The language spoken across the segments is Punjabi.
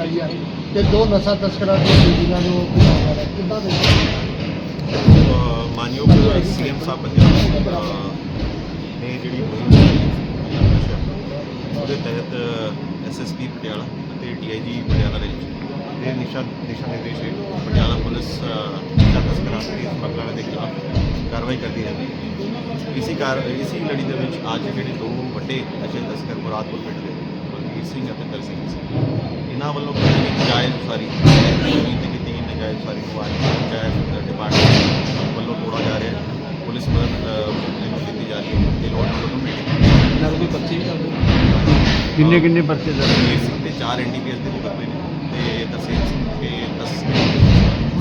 ਲਾਈ ਆ। ਤੇ ਦੋ ਨਸ਼ਾ ਤਸਕਰਾਂ ਦੇ ਬੀਡੀਆਂ ਨੂੰ ਕਿੱਦਾਂ ਦੇ ਮਾਨਯੋਗ ਸੀਐਮ ਸਾਹਿਬ ਪੰਜਾਬ ਨੇ ਜਿਹੜੀ ਮੁਹਿੰਮ ਚਲਾਈ ਹੈ, ਨਸ਼ਾ ਉਹਦੇ ਤਹਿਤ ਐਸਐਸਪੀ ਪਟਿਆਲਾ ਅਤੇ ਡੀਆਈਜੀ ਪਟਿਆਲਾ ਦੇ ਇਹ ਨਿਸ਼ਾ ਦਿਸ਼ਾ ਨਿਰਦੇਸ਼ ਪਟਿਆਲਾ ਪੁਲਿਸ ਨਸ਼ਾ ਤਸਕਰਾਂ ਤੇ ਸਮਗਲਰਾਂ ਦੇ ਖਿਲਾਫ ਕਾਰਵਾਈ ਕਰਦੀ ਰਹਿੰਦੀ ਹੈ। ਇਸੀ ਕਾਰ ਇਸੀ ਲੜੀ ਦੇ ਵਿੱਚ ਅੱਜ ਜਿਹੜੇ ਦੋ ਵੱਡੇ ਨਸ਼ੇ ਤਸਕਰ ਮੁਰਾਦਪੁਰ ਪਿੰਡ ਦੇ ਬਲਵੀਰ ਸਿੰਘ ਅਤੇ ਦਰਸ਼ਨ ਸਿੰਘ। ਇਹਨਾਂ ਵੱਲੋਂ ਕੀਤੀ ਗਈ ਨਜਾਇਜ਼ ਉਸਾਰੀ ਜ਼ਮੀਨ ਤੇ ਕੀਤੀ ਗਈ ਨਜਾਇਜ਼ ਉਸਾਰੀ ਨੂੰ ਅੱਜ ਪੰਚਾਇਤ ਡਿਪਾਰਟਮੈਂਟ ਵੱਲੋਂ ਤੋੜਾ ਜਾ ਰਿਹਾ ਹੈ। ਪੁਲਿਸ ਮਦਦ ਇਹਨੂੰ ਦਿੱਤੀ ਜਾ ਰਹੀ ਹੈ। ਤੇ ਲੋੜ ਨੰਬਰ ਤੋਂ ਮੀਟਿੰਗ ਨਾਲ ਕੋਈ ਬੱਚੇ ਵੀ ਕਰਦੇ ਕਿੰਨੇ ਕਿੰਨੇ ਪਰਚੇ ਦਰਜ ਰਣਵੀਰ ਸਿੰਘ ਤੇ 4 ਐਨਡੀਪੀਐਸ ਦੇ ਮੁਕੱਦਮੇ ਨੇ ਤੇ ਦਰਸ਼ਨ ਸਿੰਘ ਤੇ 10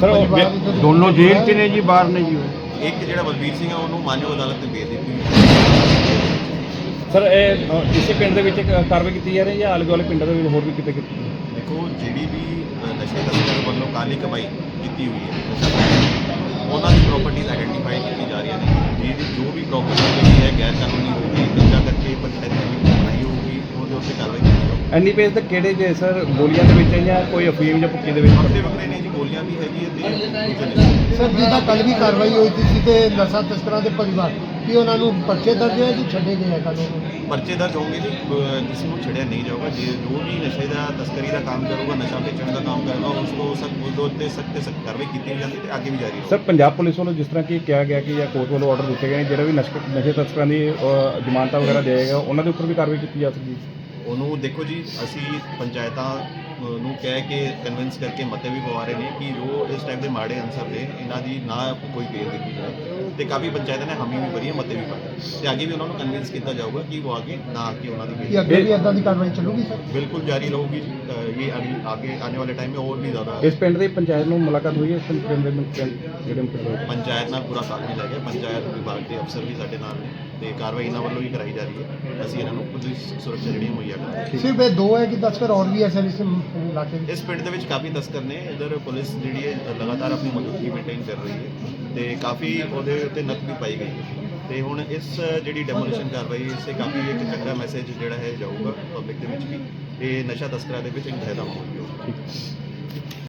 ਸਰ ਉਹ ਦੋਨੋਂ ਜੇਲ੍ਹ ਚ ਨੇ ਜੀ ਬਾਹਰ ਨੇ ਜੀ ਇੱਕ ਜਿਹੜਾ ਬਲਬੀਰ ਸਿੰਘ ਆ ਉਹਨੂੰ ਮਾਨਯੋਗ ਅਦਾਲਤ ਨੇ ਭੇਜ ਦਿੱਤੀ। ਸਰ ਇਹ ਇਸੇ ਪਿੰਡ ਦੇ ਵਿੱਚ ਕਾਰਵਾਈ ਕੀਤੀ ਜਾ ਰਹੀ ਹੈ ਜਾਂ ਆਲੇ ਦੁਆਲੇ ਪਿੰਡਾਂ ਦੇ ਵਿੱਚ ਹੋਰ ਵੀ ਕਿਤੇ ਕੀਤੀ ਜਾ ਰਹੀ ਹੈ? ਦੇਖੋ ਜਿਹੜੀ ਵੀ ਨਸ਼ੇ ਤਸਕਰ ਵੱਲੋਂ ਕਾਲੀ ਕਮਾਈ ਕੀਤੀ ਹੋਈ ਹੈ। ਉਹਨਾਂ ਦੀ ਪ੍ਰਾਪਰਟੀਜ਼ ਆਇਡੈਂਟੀਫਾਈ ਕੀਤੀ ਜਾ ਰਹੀਆਂ ਨੇ। ਜਿਹਦੀ ਜੋ ਵੀ ਪ੍ਰਾਪਰਟੀ ਜਿਹੜੀ ਹੈ ਗੈਰ ਕਾਨੂੰਨੀ ਹੋਊਗੀ ਕਬਜ਼ਾ ਕਰਕੇ ਪੰਚਾਇਤ ਨੇ ਬਣਾਈ ਹੋਊਗੀ ਉਹਦੇ ਉੱਤੇ ਕਾਰਵਾਈ ਕੀਤੀ ਜਾਊਗੀ। ਐਨਡੀਪੀਐਸ ਦੇ ਕਿਹੜੇ ਜੇ ਸਰ ਗੋਲੀਆਂ ਦੇ ਵਿੱਚ ਹੈ ਜਾਂ ਕੋਈ ਅਫੀਮ ਜਾਂ ਭੁੱਕੀ ਦੇ ਵਿੱਚ? ਵੱਖਰੇ ਵੱਖਰੇ ਨੇ ਜੀ ਗੋਲੀਆਂ ਵੀ ਹੈਗੀ ਹੈ ਤੇ ਸਰ ਜਿਹਦਾ ਕੱਲ ਵੀ ਕਾਰਵਾਈ ਹੋਈ ਸੀ ਤੇ ਨਸ਼ਾ ਤਸਕਰਾਂ ਦੇ ਪਰਿਵਾਰ ਕੀ ਉਹਨਾਂ ਨੂੰ ਪਰਚੇ ਦਰਜ ਹੈ ਜੀ ਛੱਡੇ ਗਏ ਆ ਕਾਨੂੰਨ ਪਰਚੇ ਦਰਜ ਹੋਣਗੇ ਜੀ ਕਿਸੇ ਨੂੰ ਛੱਡਿਆ ਨਹੀਂ ਜਾਊਗਾ। ਜੇ ਜੋ ਵੀ ਨਸ਼ੇ ਦਾ ਤਸਕਰੀ ਦਾ ਕੰਮ ਕਰੂਗਾ ਨਸ਼ਾ ਵੇਚਣ ਦਾ ਕੰਮ ਕਰੂਗਾ ਉਸ ਤੋਂ ਸਖਤ ਉਸ ਦੇ ਉੱਤੇ ਸਖਤ ਤੇ ਸਖਤ ਕਾਰਵਾਈ ਕੀਤੀ ਜਾਂਦੀ ਤੇ ਅੱਗੇ ਵੀ ਜਾਰੀ ਰਹੇਗੀ। ਸਰ ਪੰਜਾਬ ਪੁਲਿਸ ਵੱਲੋਂ ਜਿਸ ਤਰ੍ਹਾਂ ਕਿ ਕਿਹਾ ਗਿਆ ਕਿ ਜਾਂ ਕੋਰਟ ਵੱਲੋਂ ਆਰਡਰ ਦਿੱਤੇ ਗਏ ਨੇ ਜਿਹੜਾ ਵੀ ਨਸ਼ਕ ਨਸ਼ੇ ਤਸਕਰਾਂ ਦੀ ਅ, ਜ਼ਮਾਨਤਾਂ ਵਗੈਰਾ ਦੇਗਾ ਉਹਨਾਂ ਦੇ ਉੱਪਰ ਵੀ ਕਾਰਵਾਈ ਕੀਤੀ ਜਾ ਸਕਦੀ ਹੈ? ਉਹਨੂੰ ਦੇਖੋ ਜੀ ਅਸੀਂ ਪੰਚਾਇਤਾਂ ਨੂੰ ਕਹਿ ਕੇ ਕਨਵਿੰਸ ਕਰਕੇ ਮਤੇ ਵੀ ਪਵਾ ਰਹੇ ਨੇ ਕਿ ਜੋ ਇਸ ਟਾਈਮ ਦੇ ਮਾੜੇ ਅਨਸਰ ਨੇ ਇਹਨਾਂ ਦੀ ਨਾ ਕੋਈ ਬੇਲ ਦਿੱਤੀ ਜਾਏ ਤੇ ਕਾਫੀ ਪੰਚਾਇਤਾਂ ਨੇ ਹਾਮੀ ਵੀ ਭਰੀ ਮਤੇ ਵੀ ਪਾਏ ਤੇ ਅੱਗੇ ਵੀ ਉਹਨਾਂ ਨੂੰ ਕਨਵਿੰਸ ਕੀਤਾ ਜਾਊਗਾ ਕਿ ਉਹ ਅੱਗੇ ਨਾ ਆ ਕੇ ਉਹਨਾਂ ਦੀ ਬੇਲ ਅੱਗੇ ਵੀ ਇਦਾਂ ਦੀ ਕਾਰਵਾਈ ਚੱਲੂਗੀ ਸਰ? ਬਿਲਕੁਲ ਜਾਰੀ ਰਹੂਗੀ ਇਹ ਅਗਲੀ ਅੱਗੇ ਆਉਣ ਵਾਲੇ ਟਾਈਮ ਵਿੱਚ ਹੋਰ ਵੀ ਜ਼ਿਆਦਾ ਇਸ ਪਿੰਡ ਦੇ ਪੰਚਾਇਤ ਨੂੰ ਮੁਲਾਕਾਤ ਹੋਈ ਹੈ ਇਸ ਪਿੰਡ ਦੇ ਜਿਹੜੇ ਪੰਚਾਇਤ ਨਾਲ ਪੂਰਾ ਸਾਥ ਮਿਲਿਆ ਗਿਆ ਪੰਚਾਇਤ ਵਿਭਾਗ ਦੇ ਅਫਸਰ ਵੀ ਸਾਡੇ ਨਾਲ ਨੇ ਤੇ ਕਾਰਵਾਈ ਇਹਨਾਂ ਵੱਲੋਂ ਵੀ ਕਰਾਈ ਜਾ ਰਹੀ ਹੈ। ਅਸੀਂ ਇਹਨਾਂ ਨੂੰ ਪੁਲਿਸ ਸੁਰੱਖਿਆ ਜਿਹੜੀ ਮੁਹੱਈਆ ਕਰਾਂਗੇ। ਸਿਰਫ ਇਹ ਦੋ ਹੈ ਕਿ 10 ਹੋਰ ਵੀ ਐਸੇ ਐਸੇ ਇਸ ਪਿੰਡ ਦੇ ਵਿੱਚ ਕਾਫੀ ਤਸਕਰ ਨੇ। ਇਧਰ ਪੁਲਿਸ ਜਿਹੜੀ ਹੈ ਲਗਾਤਾਰ ਆਪਣੀ ਮੌਜੂਦਗੀ ਮੇਨਟੇਨ ਕਰ ਰਹੀ ਹੈ ਤੇ ਕਾਫੀ ਉਹਦੇ ਉੱਤੇ ਨੱਥ ਵੀ ਪਾਈ ਗਈ ਹੈ। ਤੇ ਹੁਣ ਇਸ ਜਿਹੜੀ ਡੈਮੋਲੀਸ਼ਨ ਕਾਰਵਾਈ, ਇਸ 'ਤੇ ਕਾਫੀ ਇੱਕ ਚੰਗਾ ਮੈਸੇਜ ਜਿਹੜਾ ਹੈ, ਜਾਊਗਾ ਪਬਲਿਕ ਦੇ ਵਿੱਚ ਵੀ। ਇਹ ਨਸ਼ਾ ਤਸਕਰਾਂ ਦੇ ਵਿੱਚ ਇੱਕ ਫਾਇਦਾ ਹੋਊਗਾ